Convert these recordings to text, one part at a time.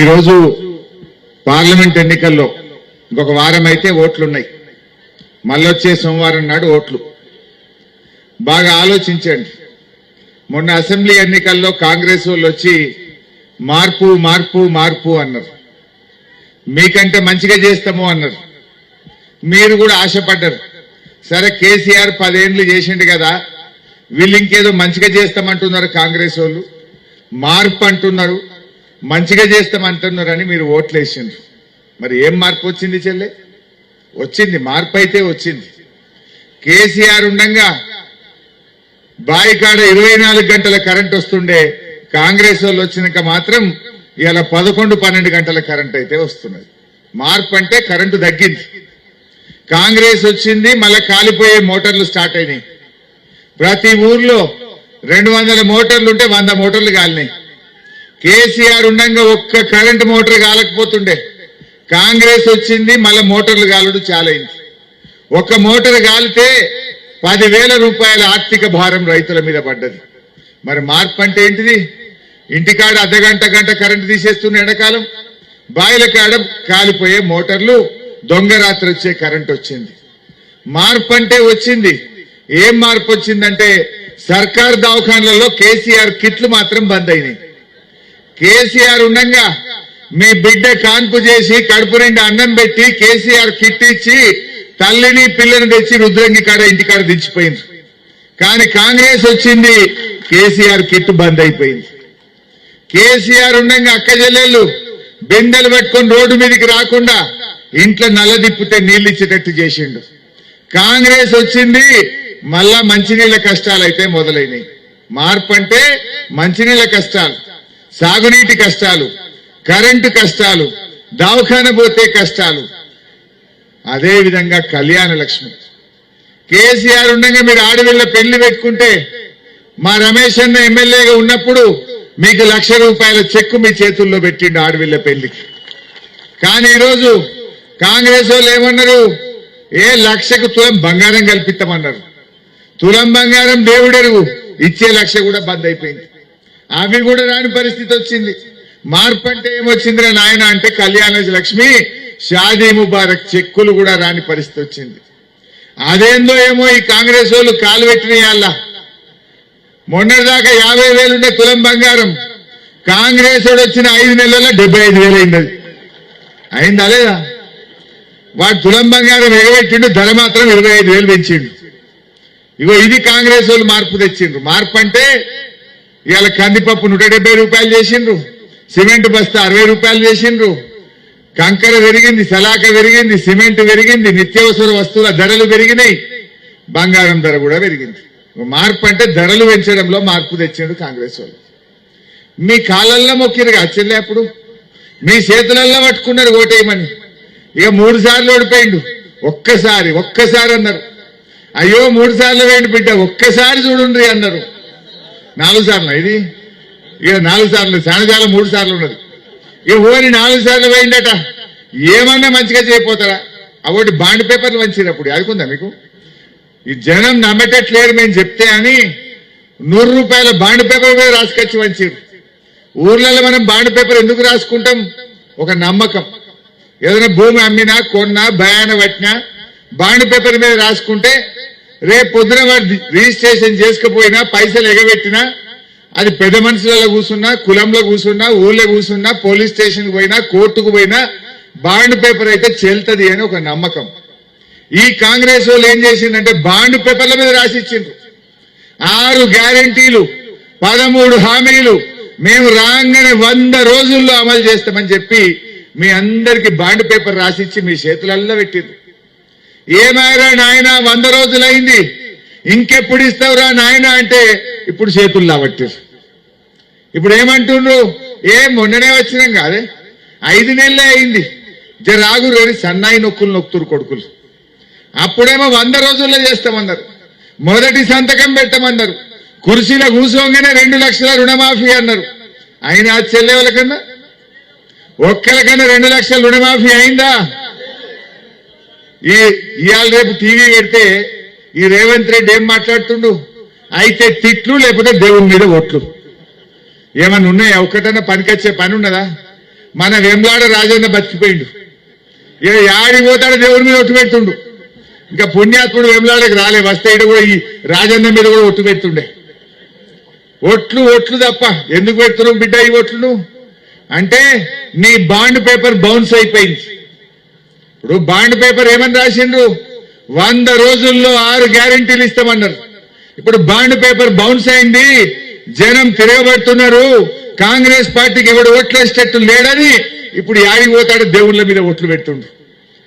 ఈరోజు పార్లమెంట్ ఎన్నికల్లో ఇంకొక వారం అయితే ఓట్లున్నాయి. మళ్ళొచ్చే సోమవారం నాడు ఓట్లు. బాగా ఆలోచించండి. మొన్న అసెంబ్లీ ఎన్నికల్లో కాంగ్రెస్ వాళ్ళు వచ్చి మార్పు మార్పు మార్పు అన్నారు. మీకంటే మంచిగా చేస్తాము అన్నారు. మీరు కూడా ఆశపడ్డారు. సరే కేసీఆర్ పదేండ్లు చేసిండు కదా వీళ్ళు ఇంకేదో మంచిగా చేస్తామంటున్నారు కాంగ్రెస్ వాళ్ళు. మార్పు అంటున్నారు. మంచిగా చేస్తామంటున్నారని మీరు ఓట్లు వేసిండ్రు మరి ఏం మార్పు వచ్చింది చెల్లె? వచ్చింది మార్పు అయితే వచ్చింది. కేసీఆర్ ఉండంగా బాయికాడ ఇరవై నాలుగు గంటల కరెంట్ వస్తుండే కాంగ్రెస్ వాళ్ళు వచ్చినాక మాత్రం ఇలా పదకొండు పన్నెండు గంటల కరెంట్ అయితే వస్తున్నది. మార్పు అంటే కరెంటు తగ్గింది. కాంగ్రెస్ వచ్చింది మళ్ళా కాలిపోయే మోటార్లు స్టార్ట్ అయినాయి. ప్రతి ఊర్లో రెండు వందల మోటార్లు ఉంటే వంద మోటార్లు కాలినాయి. కేసీఆర్ ఉండంగా ఒక్క కరెంట్ మోటార్ కాలకపోతుండే. కాంగ్రెస్ వచ్చింది మళ్ళీ మోటార్లు కాలడు చాలైంది. ఒక్క మోటార్ కాలితే పదివేల రూపాయల ఆర్థిక భారం రైతుల మీద పడ్డది. మరి మార్పు అంటే ఏంటిది? ఇంటికాడ అర్ధగంట గంట కరెంటు తీసేస్తున్న ఎండాకాలం. బాయిల కాడ కాలిపోయే మోటార్లు దొంగ రాత్రి వచ్చే కరెంట్ వచ్చింది. మార్పు అంటే వచ్చింది. ఏం మార్పు వచ్చిందంటే సర్కార్ దవాఖాన్లలో కేసీఆర్ కిట్లు మాత్రం బంద్ అయినాయి. కేసీఆర్ ఉండగా మీ బిడ్డ కాన్పు చేసి కడుపు నిండా అన్నం పెట్టి కేసీఆర్ కిట్ ఇచ్చి తల్లిని పిల్లని తెచ్చి రుద్రంగి కాడ ఇంటికాడ దించిపోయింది. కానీ కాంగ్రెస్ వచ్చింది కేసీఆర్ కిట్ బంద్ అయిపోయింది. కేసీఆర్ ఉండగా అక్క చెల్లెళ్ళు బిందెలు పెట్టుకొని రోడ్డు మీదకి రాకుండా ఇంట్లో నల్లదిప్పితే నీళ్ళు ఇచ్చేటట్టు చేసిండు. కాంగ్రెస్ వచ్చింది మళ్ళా మంచినీళ్ళ కష్టాలు అయితే మొదలైనవి మార్పు అంటే మంచినీళ్ళ కష్టాలు. సాగునీటి కష్టాలు కరెంటు కష్టాలు దవాఖాన పోతే కష్టాలు. అదే విధంగా కళ్యాణ లక్ష్మి. కేసీఆర్ ఉండగా మీరు ఆడవిళ్ళ పెళ్ళి పెట్టుకుంటే మా రమేష్ అన్న ఎమ్మెల్యేగా ఉన్నప్పుడు మీకు లక్ష రూపాయల చెక్కు మీ చేతుల్లో పెట్టిండు ఆడవిళ్ళ పెళ్ళికి. కానీ ఈరోజు కాంగ్రెస్ వాళ్ళు ఏమన్నారు? ఏ లక్షకు తులం బంగారం కల్పిస్తామన్నారు తులం బంగారం దేవుడెరుగు. ఇచ్చే లక్ష కూడా బంద్ అయిపోయింది. అవి కూడా రాని పరిస్థితి వచ్చింది. మార్పు అంటే ఏమొచ్చిందిరా నాయన అంటే కళ్యాణ లక్ష్మి షాదీ ముబారక్ చెక్కులు కూడా రాని పరిస్థితి వచ్చింది. అదేందో ఏమో ఈ కాంగ్రెస్ వాళ్ళు కాలు పెట్టిన మొన్నటిదాకా యాభై వేలుండే తులం బంగారం. కాంగ్రెస్ వాడు వచ్చిన ఐదు నెలల్లో డెబ్బై ఐదు వేలు అయింది అది. అయిందా లేదా? వాడు తులం బంగారం ఎగబెట్టిండు ధర మాత్రం ఇరవై ఐదు వేలు పెంచిండు. ఇగో ఇది కాంగ్రెస్ వాళ్ళు మార్పు తెచ్చిండ్రు. మార్పు అంటే ఇవాళ కందిపప్పు నూట డెబ్బై రూపాయలు చేసిండ్రు. సిమెంట్ బస్తా అరవై రూపాయలు చేసిండ్రు. కంకర పెరిగింది సలాక పెరిగింది సిమెంట్ పెరిగింది నిత్యావసర వస్తువుల ధరలు పెరిగినాయి. బంగారం ధర కూడా పెరిగింది. మార్పు అంటే ధరలు పెంచడంలో మార్పు తెచ్చిండు కాంగ్రెస్ వాళ్ళు. మీ కాలంలో మొక్కిరు చెల్లె అప్పుడు మీ చేతులల్లో పట్టుకున్నారు ఓటేయమని. ఇక మూడు సార్లు ఓడిపోయిండు. ఒక్కసారి ఒక్కసారి అన్నారు. అయ్యో మూడు సార్లు వేయండి బిడ్డ ఒక్కసారి చూడండి అన్నారు. నాలుగు సార్లు ఇది? ఇక నాలుగు సార్లు సానజాల మూడు సార్లు ఉన్నది. ఇక ఓని నాలుగు సార్లు పోయిండట ఏమన్నా మంచిగా చేయపోతారా అవోటి బాండ్ పేపర్లు వంచినప్పుడు అదుకుందా మీకు? ఈ జనం నమ్మేటట్లేరు మేము చెప్తే అని నూరు రూపాయల బాండ్ పేపర్ మీద రాసుకొచ్చి వంచారు ఊర్లలో మనం బాండ్ పేపర్ ఎందుకు రాసుకుంటాం? ఒక నమ్మకం. ఏదైనా భూమి అమ్మినా కొన్నా భయాన పట్టినా బాండ్ పేపర్ మీద రాసుకుంటే రేపు పొద్దున వాడు రిజిస్ట్రేషన్ చేసుకుపోయినా పైసలు ఎగబెట్టినా అది పెద్ద మనుషులలో కూర్చున్నా కులంలో కూర్చున్నా ఊళ్ళో కూర్చున్నా పోలీస్ స్టేషన్కి పోయినా కోర్టుకు పోయినా బాండ్ పేపర్ అయితే చెల్తది అని ఒక నమ్మకం. ఈ కాంగ్రెస్ వాళ్ళు ఏం చేసిందంటే బాండ్ పేపర్ల మీద రాసిచ్చిండ్రు. ఆరు గ్యారంటీలు పదమూడు హామీలు మేము రాగానే వంద రోజుల్లో అమలు చేస్తామని చెప్పి మీ అందరికి బాండ్ పేపర్ రాసిచ్చి మీ చేతులల్లో పెట్టిండ్రు. ఏమాయరా నాయన వంద రోజులైంది? ఇంకెప్పుడు ఇస్తావురా నాయన అంటే ఇప్పుడు చేతులు లాబట్టారు ఇప్పుడు ఏమంటుండ్రు? ఏ మొన్ననే వచ్చినాం కాదే? ఐదు నెలలే అయింది. జరాగు రేని సన్నాయి నొక్కులు నొక్కుతురు కొడుకులు. అప్పుడేమో వంద రోజుల్లో చేస్తామన్నారు. మొదటి సంతకం పెట్టమన్నారు. కుర్చీలో కూర్చోగానే రెండు లక్షల రుణమాఫీ అన్నారు. అయినా చెల్లె ఒక్కల ఒక్కరికన్నా రెండు లక్షల రుణమాఫీ అయిందా? ఈ ఇవాళ రేపు టీవీ పెడితే ఈ రేవంత్ రెడ్డి ఏం మాట్లాడుతుండు? అయితే తిట్లు లేకపోతే దేవుని మీద ఓట్లు. ఏమన్నా ఉన్నాయా? ఒక్కటన్నా పనికొచ్చే పని ఉన్నదా? మన వెంలాడ రాజన్న బతికిపోయిండు. ఇక యాడి పోతాడు దేవుని మీద ఒట్టు పెడుతుండు. ఇంకా పుణ్యాత్ముడు వెంలాడకి రాలే వస్తే ఈడ కూడా ఈ రాజన్న మీద కూడా ఒట్టు పెడుతుండే. ఒట్లు ఒట్లు తప్ప ఎందుకు పెడుతున్నావు బిడ్డ ఈ ఓట్లు అంటే నీ బాండ్ పేపర్ బౌన్స్ అయిపోయింది. ఇప్పుడు బాండ్ పేపర్ ఏమని రాసిండ్రు? వంద రోజుల్లో ఆరు గ్యారెంటీలు ఇస్తామన్నారు. ఇప్పుడు బాండ్ పేపర్ బౌన్స్ అయింది. జనం తిరగబడుతున్నారు. కాంగ్రెస్ పార్టీకి ఎవడు ఓట్లు వేసేటట్టు లేడని ఇప్పుడు యాడికి పోతాడు? దేవుళ్ళ మీద ఓట్లు పెడుతుండు.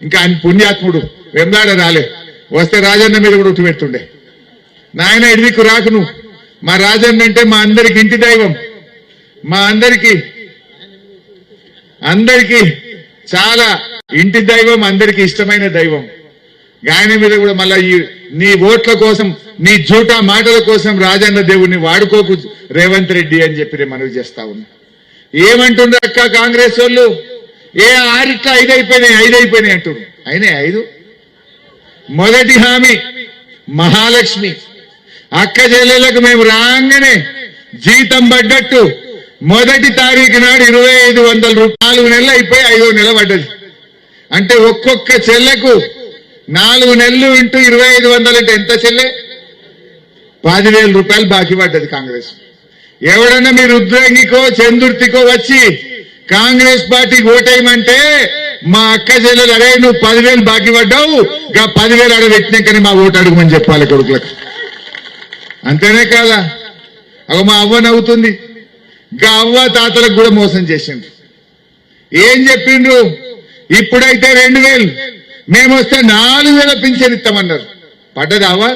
ఇంకా ఆయన పుణ్యాత్ముడు. వెంలాడ రాలే. వస్తే రాజన్న మీద కూడా ఒట్టు పెడుతుండే. నాయన ఇడిదికు రాకు నువ్వు మా రాజన్న అంటే మా అందరికి ఇంటి దైవం. మా అందరికి అందరికి చాలా ఇంటి దైవం అందరికి ఇష్టమైన దైవం. గాయన మీద కూడా మళ్ళా ఈ నీ ఓట్ల కోసం నీ జూటా మాటల కోసం రాజన్న దేవుణ్ణి వాడుకోకు రేవంత్ రెడ్డి అని చెప్పి నేను మనవి చేస్తా ఉన్నా. ఏమంటుండ్రు అక్క కాంగ్రెస్ వాళ్ళు? ఏ ఆరిట్లా ఐదు అయిపోయినాయి ఐదు అయిపోయినాయి అంటుండ్రు. అయినాయి ఐదు. మొదటి హామీ మహాలక్ష్మి. అక్క చెల్లెలకు మేము రాగానే జీతం పడ్డట్టు. మొదటి తారీఖు నాడు ఇరవై ఐదు వందల రూపాయలు నెలలు అయిపోయి ఐదో నెల పడ్డది. అంటే ఒక్కొక్క చెల్లెకు నాలుగు నెలలు ఇంటూ ఇరవై ఐదు వందలు అంటే ఎంత చెల్లె? పదివేల రూపాయలు బాకీ పడ్డది కాంగ్రెస్. ఎవడన్నా మీరు ఉద్రంగికో చందుర్తికో వచ్చి కాంగ్రెస్ పార్టీకి ఓటేయమంటే మా అక్క చెల్లెలు అరే నువ్వు పదివేలు బాకీ పడ్డావు ఇంకా పదివేలు అడబెట్టినాకని మా ఓటు అడుగుమని చెప్పాలి కొడుకులకు. అంతేనే కాదా? అవ మా అవ్వ నవ్వుతుంది. ఇంకా అవ్వ తాతలకు కూడా మోసం చేసిండ్రు. ఏం చెప్పిండ్రు? ఇప్పుడైతే రెండు వేలు. మేము వస్తే నాలుగు వేల పింఛన్ ఇస్తామన్నారు. పడ్డదావా?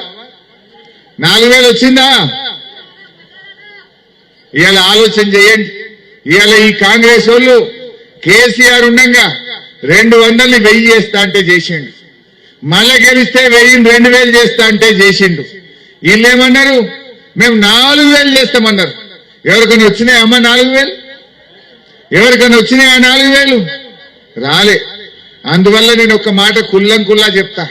నాలుగు వేలు వచ్చిందా? ఇవాళ ఆలోచన చేయండి. ఇవాళ ఈ కాంగ్రెస్ వాళ్ళు కేసీఆర్ ఉండగా రెండు వందల్ని వెయ్యి చేస్తా అంటే చేసిండు. మళ్ళా గెలిస్తే వెయ్యిని రెండు వేలు చేస్తా అంటే చేసిండు. వీళ్ళేమన్నారు మేము నాలుగు వేలు చేస్తామన్నారు. ఎవరికైనా వచ్చినాయి అమ్మ నాలుగు వేలు? ఎవరికైనా వచ్చినాయా నాలుగు వేలు? రాలే. అందువల్ల నేను ఒక మాట కుల్లం కుల్లా చెప్తా.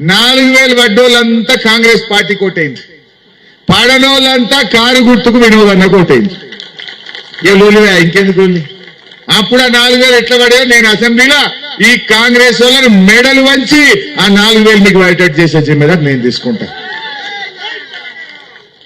నాలుగు వేలు పడ్డోళ్ళంతా కాంగ్రెస్ పార్టీ కోటైంది. పడనోళ్ళంతా కారు గుర్తుకు వినోదన్న కోటైంది. ఏ లోలివే ఇంకెందుకు అప్పుడు ఆ నాలుగు వేలు ఎట్లా పడే? నేను అసెంబ్లీలో ఈ కాంగ్రెస్ వాళ్ళని మెడలు వంచి ఆ నాలుగు వేలు మీకు బయట చేసే జిమ్మేదారు నేను తీసుకుంటాను